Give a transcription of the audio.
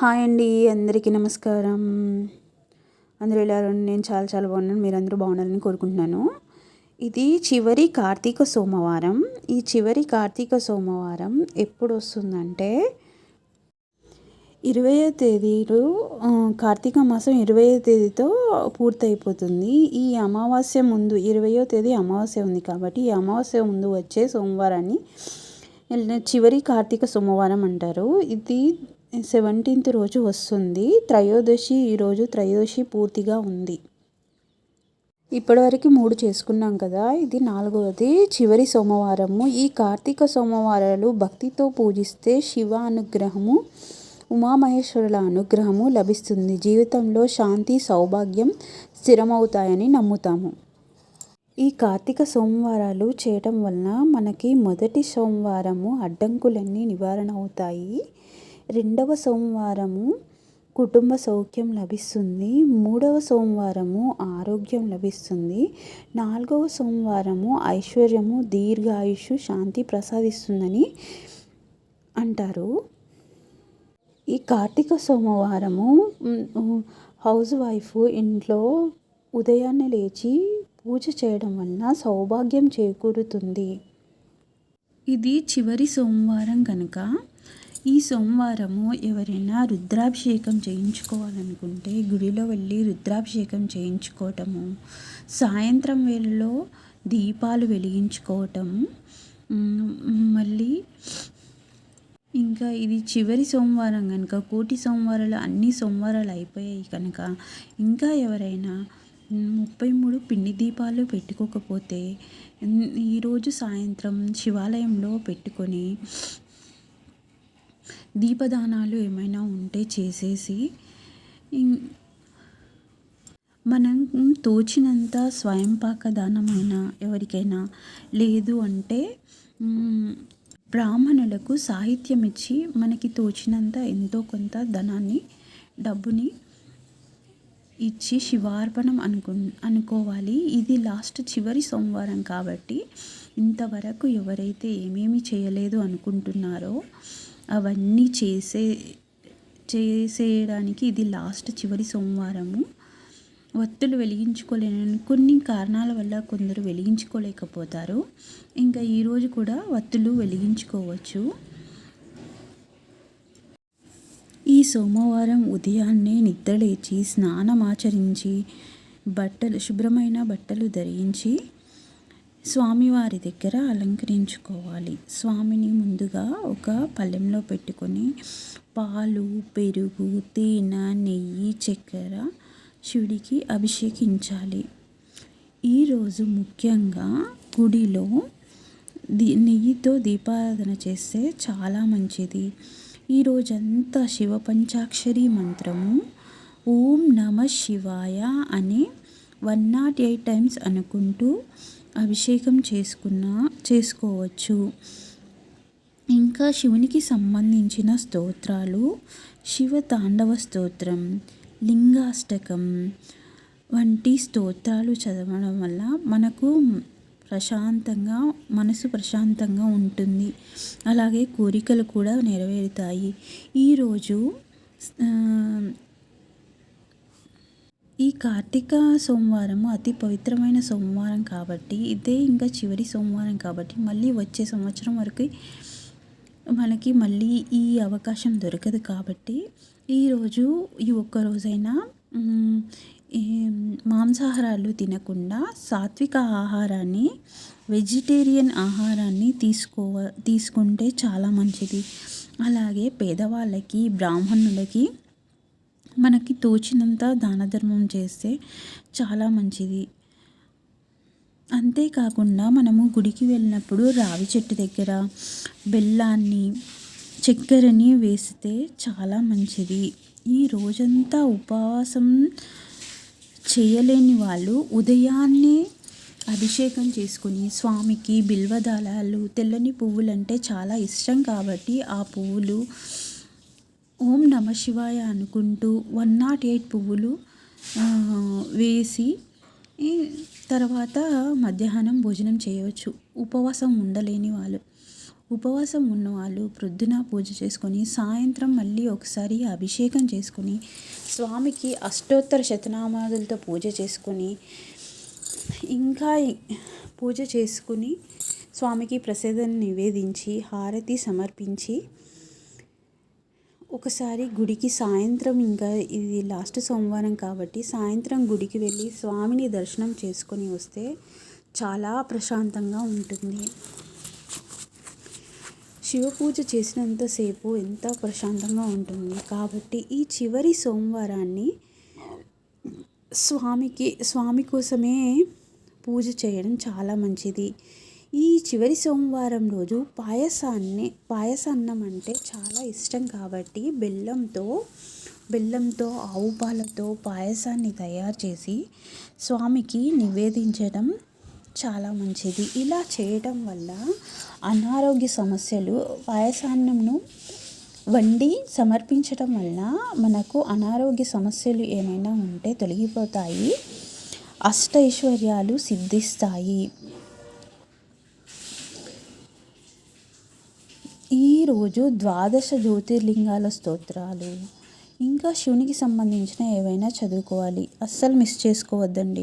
Hi అండి అందరికీ నమస్కారం. అందరూ ఎలా నేను చాలా చాలా బాగున్నాను. మీరందరూ బాగున్నారని కోరుకుంటున్నాను. ఇది చివరి కార్తీక సోమవారం. ఈ చివరి కార్తీక సోమవారం ఎప్పుడు వస్తుందంటే ఇరవయో తేదీలు కార్తీక మాసం ఇరవయో తేదీతో పూర్తయిపోతుంది. ఈ అమావాస్య ముందు ఇరవయో తేదీ అమావాస్య ఉంది కాబట్టి ఈ అమావాస్య ముందు వచ్చే సోమవారాన్ని చివరి కార్తీక సోమవారం అంటారు. ఇది సెవెంటీన్త్ రోజు వస్తుంది. త్రయోదశి ఈరోజు త్రయోదశి పూర్తిగా ఉంది. ఇప్పటివరకు మూడు చేసుకున్నాం కదా ఇది నాలుగవది. చివరి సోమవారము. ఈ కార్తీక సోమవారాలు భక్తితో పూజిస్తే శివ అనుగ్రహము ఉమామహేశ్వరుల అనుగ్రహము లభిస్తుంది. జీవితంలో శాంతి సౌభాగ్యం స్థిరమవుతాయని నమ్ముతాము. ఈ కార్తీక సోమవారాలు చేయటం వలన మనకి మొదటి సోమవారము అడ్డంకులన్నీ నివారణ అవుతాయి. రెండవ సోమవారము కుటుంబ సౌఖ్యం లభిస్తుంది. మూడవ సోమవారము ఆరోగ్యం లభిస్తుంది. నాలుగవ సోమవారము ఐశ్వర్యము దీర్ఘాయుష్ శాంతి ప్రసాదిస్తుందని అంటారు. ఈ కార్తీక సోమవారము హౌస్ వైఫ్ ఇంట్లో ఉదయాన్నే లేచి పూజ చేయడం వలన సౌభాగ్యం చేకూరుతుంది. ఇది చివరి సోమవారం కనుక ఈ సోమవారము ఎవరైనా రుద్రాభిషేకం చేయించుకోవాలనుకుంటే గుడిలో వెళ్ళి రుద్రాభిషేకం చేయించుకోవటము సాయంత్రం వేళలో దీపాలు వెలిగించుకోవటం మళ్ళీ ఇంకా ఇది చివరి సోమవారం కనుక కోటి సోమవారాలు అన్ని సోమవారాలు అయిపోయాయి కనుక ఇంకా ఎవరైనా ముప్పై మూడు పిండి దీపాలు పెట్టుకోకపోతే ఈరోజు సాయంత్రం శివాలయంలో పెట్టుకొని దీపదానాలు ఏమైనా ఉంటే చేసేసి మనం తోచినంత స్వయంపాక దానమైనా ఎవరికైనా లేదు అంటే బ్రాహ్మణులకు సాహిత్యం ఇచ్చి మనకి తోచినంత ఎంతో కొంత ధనాన్ని డబ్బుని ఇచ్చి శివార్పణం అనుకు అనుకోవాలి. ఇది లాస్ట్ చివరి సోమవారం కాబట్టి ఇంతవరకు ఎవరైతే ఏమేమి చేయలేదు అనుకుంటున్నారో అవన్నీ చేసే చేసేయడానికి ఇది లాస్ట్ చివరి సోమవారము. ఒత్తులు వెలిగించుకోలేని కొన్ని కారణాల వల్ల కొందరు వెలిగించుకోలేకపోతారు. ఇంకా ఈరోజు కూడా ఒత్తులు వెలిగించుకోవచ్చు. ఈ సోమవారం ఉదయాన్నే నిద్రలేచి స్నానం ఆచరించి బట్టలు శుభ్రమైన బట్టలు ధరించి స్వామివారి దగ్గర అలంకరించుకోవాలి. స్వామిని ముందుగా ఒక పళ్ళెంలో పెట్టుకొని పాలు పెరుగు తేనె నెయ్యి చక్కెర శివుడికి అభిషేకించాలి. ఈరోజు ముఖ్యంగా గుడిలో దీ నెయ్యితో దీపారాధన చేస్తే చాలా మంచిది. ఈ రోజంతా శివ పంచాక్షరి మంత్రము ఓం నమ శివాయ అనే వన్ నాట్ ఎయిట్ టైమ్స్ అనుకుంటూ అభిషేకం చేసుకున్న చేసుకోవచ్చు. ఇంకా శివునికి సంబంధించిన స్తోత్రాలు శివ తాండవ స్తోత్రం లింగాష్టకం వంటి స్తోత్రాలు చదవడం వల్ల మనకు ప్రశాంతంగా మనసు ప్రశాంతంగా ఉంటుంది. అలాగే కోరికలు కూడా నెరవేరుతాయి. ఈరోజు కార్తీక సోమవారము అతి పవిత్రమైన సోమవారం కాబట్టి ఇదే ఇంకా చివరి సోమవారం కాబట్టి మళ్ళీ వచ్చే సంవత్సరం వరకు మనకి మళ్ళీ ఈ అవకాశం దొరకదు కాబట్టి ఈరోజు ఈ ఒక్క రోజైనా మాంసాహారాలు తినకుండా సాత్విక ఆహారాన్ని వెజిటేరియన్ ఆహారాన్ని తీసుకోవ తీసుకుంటే చాలా మంచిది. అలాగే పేదవాళ్ళకి బ్రాహ్మణులకి మనకి తోచినంత దాన ధర్మం చేస్తే చాలా మంచిది. అంతేకాకుండా మనము గుడికి వెళ్ళినప్పుడు రావి చెట్టు దగ్గర బెల్లాన్ని చక్కెరని వేస్తే చాలా మంచిది. ఈ రోజంతా ఉపవాసం చేయలేని వాళ్ళు ఉదయాన్నే అభిషేకం చేసుకుని స్వామికి బిల్వదళాలు తెల్లని పువ్వులు అంటే చాలా ఇష్టం కాబట్టి ఆ పువ్వులు ఓం నమ శివాయ అనుకుంటూ వన్ నాట్ ఎయిట్ పువ్వులు వేసి తర్వాత మధ్యాహ్నం భోజనం చేయవచ్చు. ఉపవాసం ఉండలేని వాళ్ళు. ఉపవాసం ఉన్నవాళ్ళు ప్రొద్దున పూజ చేసుకొని సాయంత్రం మళ్ళీ ఒకసారి అభిషేకం చేసుకొని స్వామికి అష్టోత్తర శతనామాదులతో పూజ చేసుకొని ఇంకా పూజ చేసుకుని స్వామికి ప్రసాదం నివేదించి హారతి సమర్పించి ఒకసారి గుడికి సాయంత్రం ఇంకా ఇది లాస్ట్ సోమవారం కాబట్టి సాయంత్రం గుడికి వెళ్ళి స్వామిని దర్శనం చేసుకొని వస్తే చాలా ప్రశాంతంగా ఉంటుంది. శివ పూజ చేసినంతసేపు ఎంత ప్రశాంతంగా ఉంటుంది. కాబట్టి ఈ చివరి సోమవారాన్ని స్వామికి స్వామి కోసమే పూజ చేయడం చాలా మంచిది. ఈ చివరి సోమవారం రోజు పాయసాన్ని పాయసాన్నం అంటే చాలా ఇష్టం కాబట్టి బెల్లంతో బెల్లంతో ఆవు పాలతో పాయసాన్ని తయారు చేసి స్వామికి నివేదించడం చాలా మంచిది. ఇలా చేయటం వల్ల అనారోగ్య సమస్యలు పాయసాన్నంను వండి సమర్పించటం వల్ల మనకు అనారోగ్య సమస్యలు ఏమైనా ఉంటే తొలగిపోతాయి అష్టైశ్వర్యాలు సిద్ధిస్తాయి. ప్రతిరోజు ద్వాదశ జ్యోతిర్లింగాల స్తోత్రాలు. ఇంకా శివునికి సంబంధించిన ఏవైనా చదువుకోవాలి. అస్సలు మిస్ చేసుకోవద్దండి.